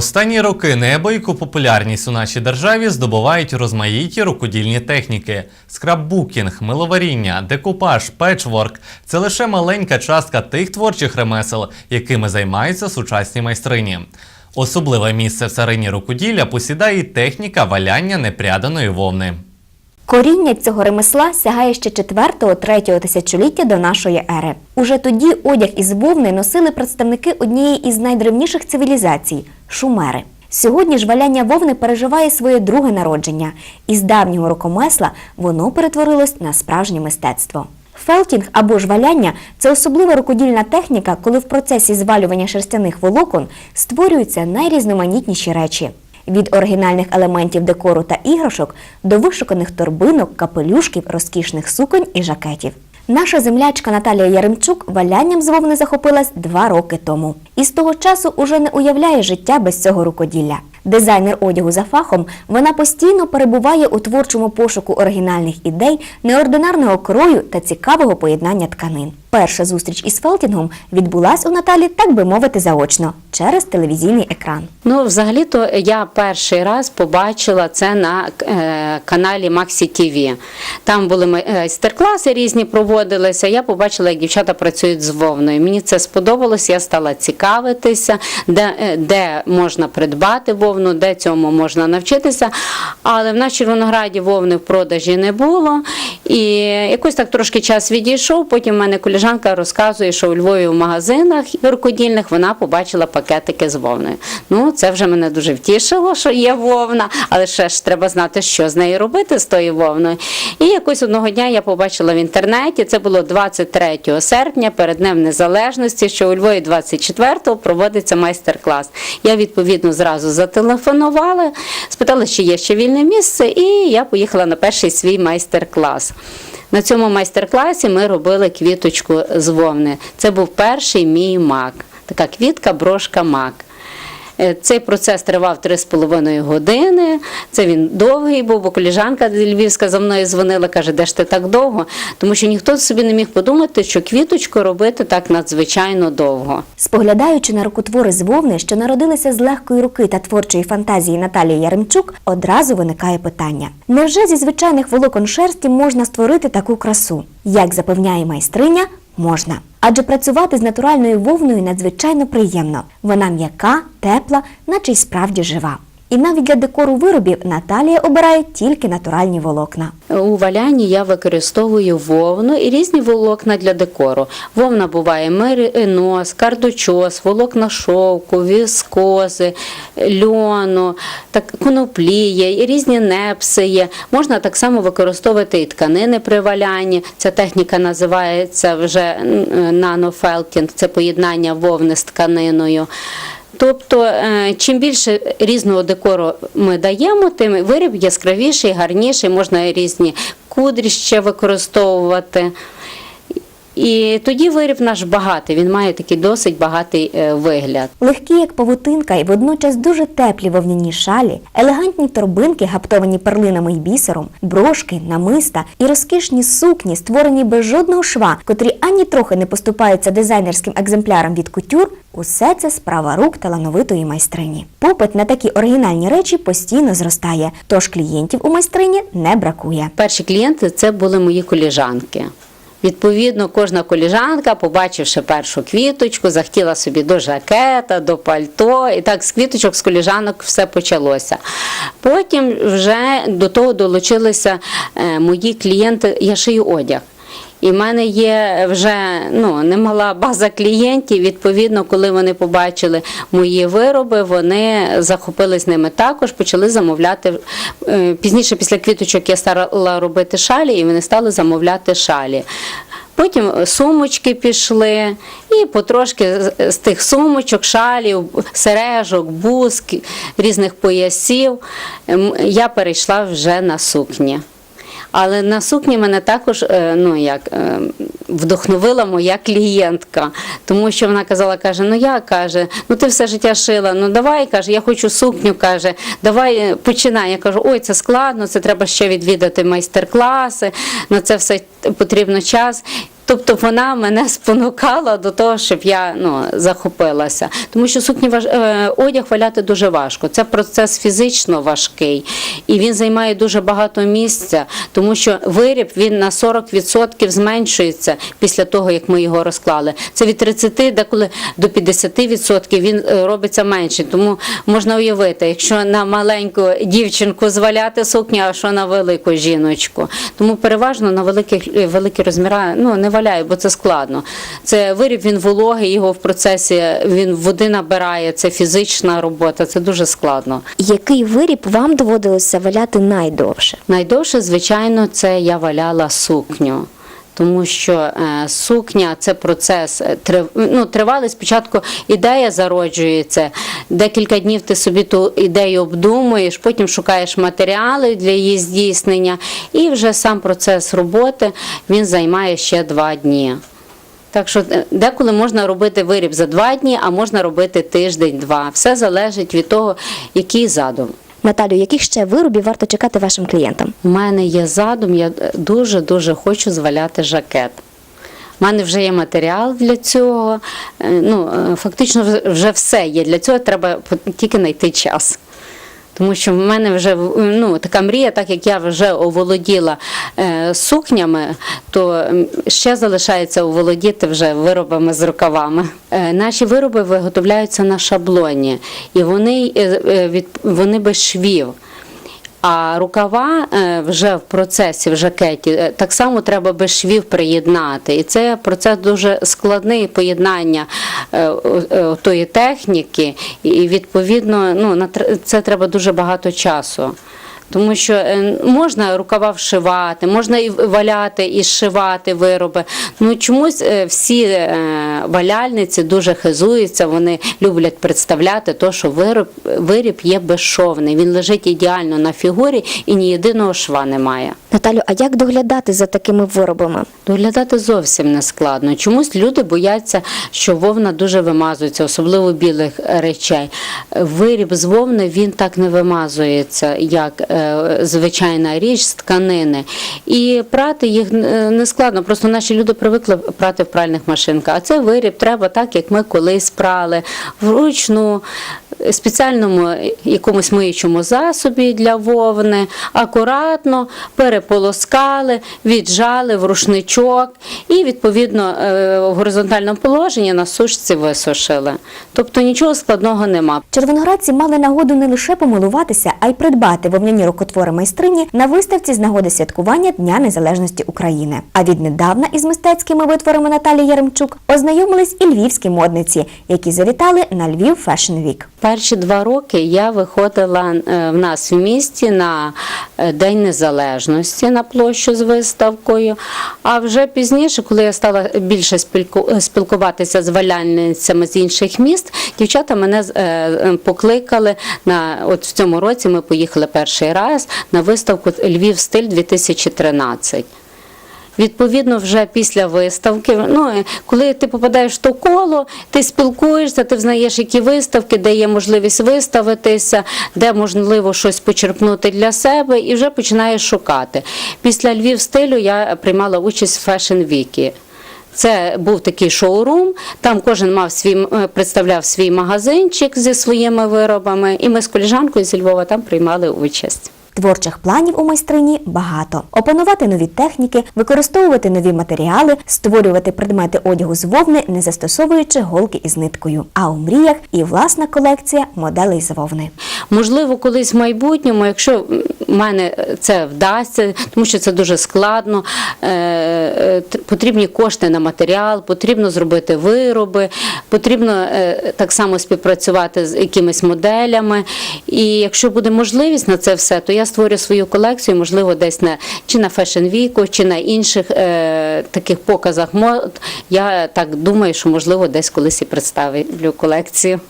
Останні роки неабияку популярність у нашій державі здобувають розмаїті рукодільні техніки: скраббукінг, миловаріння, декупаж, печворк це лише маленька частка тих творчих ремесел, якими займаються сучасні майстрині. Особливе місце в царині рукоділля посідає і техніка валяння непряданої вовни. Коріння цього ремесла сягає ще 4-3 тисячоліття до нашої ери. Уже тоді одяг із вовни носили представники однієї із найдревніших цивілізацій шумери. Сьогодні ж валяння вовни переживає своє друге народження, і з давнього рукомесла воно перетворилось на справжнє мистецтво. Фелтінг або ж валяння це особлива рукодільна техніка, коли в процесі звалювання шерстяних волокон створюються найрізноманітніші речі. Від оригінальних елементів декору та іграшок до вишуканих торбинок, капелюшків, розкішних суконь і жакетів. Наша землячка Наталія Яремчук валянням з вовни захопилась два роки тому. І з того часу уже не уявляє життя без цього рукоділля. Дизайнер одягу за фахом, вона постійно перебуває у творчому пошуку оригінальних ідей, неординарного крою та цікавого поєднання тканин. Перша зустріч із фелтінгом відбулась у Наталі, так би мовити, заочно через телевізійний екран. Ну, взагалі-то я перший раз побачила це на е, каналі Maxi TV. Там були майстер-класи різні проводилися. Я побачила, як дівчата працюють з вовною. Мені це сподобалось, я стала цікавитися, де, е, де можна придбати вовну, де цьому можна навчитися. Але в нас в Червонограді вовни в продажі не було. І якось так трошки час відійшов. Потім в мене коліжанка розказує, що у Львові в магазинах рукодільних вона побачила пакетики з вовною. Ну, це вже мене дуже втішило, що є вовна, але ще ж треба знати, що з нею робити з тою вовною. І якось одного дня я побачила в інтернеті, це було 23 серпня, перед Днем Незалежності, що у Львові 24-го проводиться майстер-клас. Я відповідно зразу зателефонувала, спитала, чи є ще вільне місце, і я поїхала на перший свій майстер-клас. На цьому майстер-класі ми робили квіточку з вовни. Це був перший мій мак. Така квітка, брошка мак. Е, Цей процес тривав 3,5 години. Це він довгий був, бо коліжанка львівська за мною дзвонила, каже, де ж ти так довго? Тому що ніхто собі не міг подумати, що квіточку робити так надзвичайно довго. Споглядаючи на рукотвори з вовни, що народилися з легкої руки та творчої фантазії Наталії Яремчук, одразу виникає питання: невже зі звичайних волокон шерсті можна створити таку красу? Як запевняє майстриня, можна. Адже працювати з натуральною вовною надзвичайно приємно. Вона м'яка, тепла, наче й справді жива. І навіть для декору виробів Наталія обирає тільки натуральні волокна. У валянні я використовую вовну і різні волокна для декору. Вовна буває меринос, кардучос, волокна шовку, віскози, льону, так, коноплі є, і різні непси є. Можна так само використовувати і тканини при валянні. Ця техніка називається вже нанофелтінг, це поєднання вовни з тканиною. Тобто, е, чим більше різного декору ми даємо, тим виріб яскравіший, гарніший, можна різні кудрі ще використовувати. І тоді виріб наш багатий, він має такий досить багатий е, вигляд. Легкі, як павутинка, і водночас дуже теплі вовняні шалі, елегантні торбинки, гаптовані перлинами й бісером, брошки, намиста і розкішні сукні, створені без жодного шва, котрі ані трохи не поступаються дизайнерським екземплярам від кутюр. Усе це справа рук талановитої майстрині. Попит на такі оригінальні речі постійно зростає, тож клієнтів у майстрині не бракує. Перші клієнти це були мої коліжанки. Відповідно, кожна коліжанка, побачивши першу квіточку, захотіла собі до жакета, до пальто. І так з квіточок, з коліжанок все почалося. Потім вже до того долучилися е, мої клієнти, я шию одяг. І в мене є вже ну, немала база клієнтів. Відповідно, коли вони побачили мої вироби, вони захопились ними також, почали замовляти. Е, Пізніше, після квіточок, я стала робити шалі, і вони стали замовляти шалі. Потім сумочки пішли, і потрошки з- тих сумочок, шалів, сережок, буск, різних поясів я перейшла вже на сукні. Але на сукні мене також е, ну, як, е, вдохновила моя клієнтка, тому що вона казала, каже, ну я каже, ну ти все життя шила, ну давай каже, я хочу сукню, каже, давай е, починай. Я кажу, ой, це складно, це треба ще відвідати майстер-класи, на це все потрібно час. Тобто вона мене спонукала до того, щоб я ну, захопилася. Тому що сукні важ... е, одяг валяти дуже важко. Це процес фізично важкий і він займає дуже багато місця, тому що виріб він на 40% зменшується після того, як ми його розклали. Це від 30 деколи до 50% він е, робиться менше. Тому можна уявити, якщо на маленьку дівчинку зваляти сукню, а що на велику жіночку. Тому переважно на великих великі розміри ну, не валяю, бо це складно. Це виріб, він вологий, його в процесі він води набирає, це фізична робота, це дуже складно. Який виріб вам доводилося валяти найдовше? Найдовше, звичайно, це я валяла сукню. Тому що е, сукня це процес е, ну, тривалий. Спочатку ідея зароджується. Декілька днів ти собі ту ідею обдумуєш, потім шукаєш матеріали для її здійснення, і вже сам процес роботи він займає ще два дні. Так що е, деколи можна робити виріб за два дні, а можна робити тиждень-два. Все залежить від того, який задум. Наталю, яких ще виробів варто чекати вашим клієнтам? У мене є задум, я дуже-дуже хочу зваляти жакет. У мене вже є матеріал для цього. Е, Ну, е, фактично, вже- все є. Для цього треба тільки знайти час. Тому що в мене вже ну, така мрія, так як я вже оволоділа е, сукнями, то ще залишається оволодіти вже виробами з рукавами. Е, наші вироби виготовляються на шаблоні, і вони, е, е, від, вони без швів. А рукава е, вже в процесі в жакеті е, так само треба без швів приєднати. І це процес дуже складний поєднання е, тої техніки, і відповідно ну, це треба дуже багато часу. Тому що е, можна рукава вшивати, можна і валяти і шивати вироби. Ну чомусь е, всі е, валяльниці дуже хизуються, вони люблять представляти то, що вироб, виріб є безшовний. Він лежить ідеально на фігурі і ні єдиного шва немає. Наталю, а як доглядати за такими виробами? Доглядати зовсім не складно. Чомусь люди бояться, що вовна дуже вимазується, особливо білих речей. Виріб з вовни він так не вимазується, як е, звичайна річ з тканини. І прати їх е, не складно. Просто наші люди привикли прати в пральних машинках. А це виріб треба так, як ми колись прали, вручну. Спеціальному якомусь миючому засобі для вовни, акуратно переполоскали, віджали в рушничок і, відповідно, е, в горизонтальному положенні на сушці висушили. Тобто нічого складного нема. Червоноградці мали нагоду не лише помилуватися, а й придбати вовняні рукотвори майстрині на виставці з нагоди святкування Дня Незалежності України. А віднедавна із мистецькими витворами Наталії Яремчук ознайомились і львівські модниці, які завітали на Львів Fashion Week. Перші два роки я виходила е, в нас в місті на е, День Незалежності на площу з виставкою. А вже пізніше, коли я стала більше спілкуватися з валяльницями з інших міст, дівчата мене е, е, покликали на от в цьому році. Ми поїхали перший раз на виставку Львів стиль 2013. Відповідно, вже після виставки, ну е, коли ти попадаєш в то коло, ти спілкуєшся, ти взнаєш, які виставки, де є можливість виставитися, де можливо щось почерпнути для себе, і вже починаєш шукати. Після Львів стилю я приймала участь в Fashion Week. Це був такий шоурум, там кожен мав свій е, представляв свій магазинчик зі своїми виробами, і ми з коліжанкою зі Львова там приймали участь. Творчих планів у майстрині багато: опанувати нові техніки, використовувати нові матеріали, створювати предмети одягу з вовни, не застосовуючи голки із ниткою. А у мріях і власна колекція моделей з вовни. Можливо, колись в майбутньому, якщо в мене це вдасться, тому що це дуже складно, е, е, потрібні кошти на матеріал, потрібно зробити вироби, потрібно е, так само співпрацювати з якимись моделями. І якщо буде можливість на це все, то я створю свою колекцію, можливо, десь на чи на Week, чи на інших е, таких показах мод. Я так думаю, що можливо десь колись і представлю колекцію.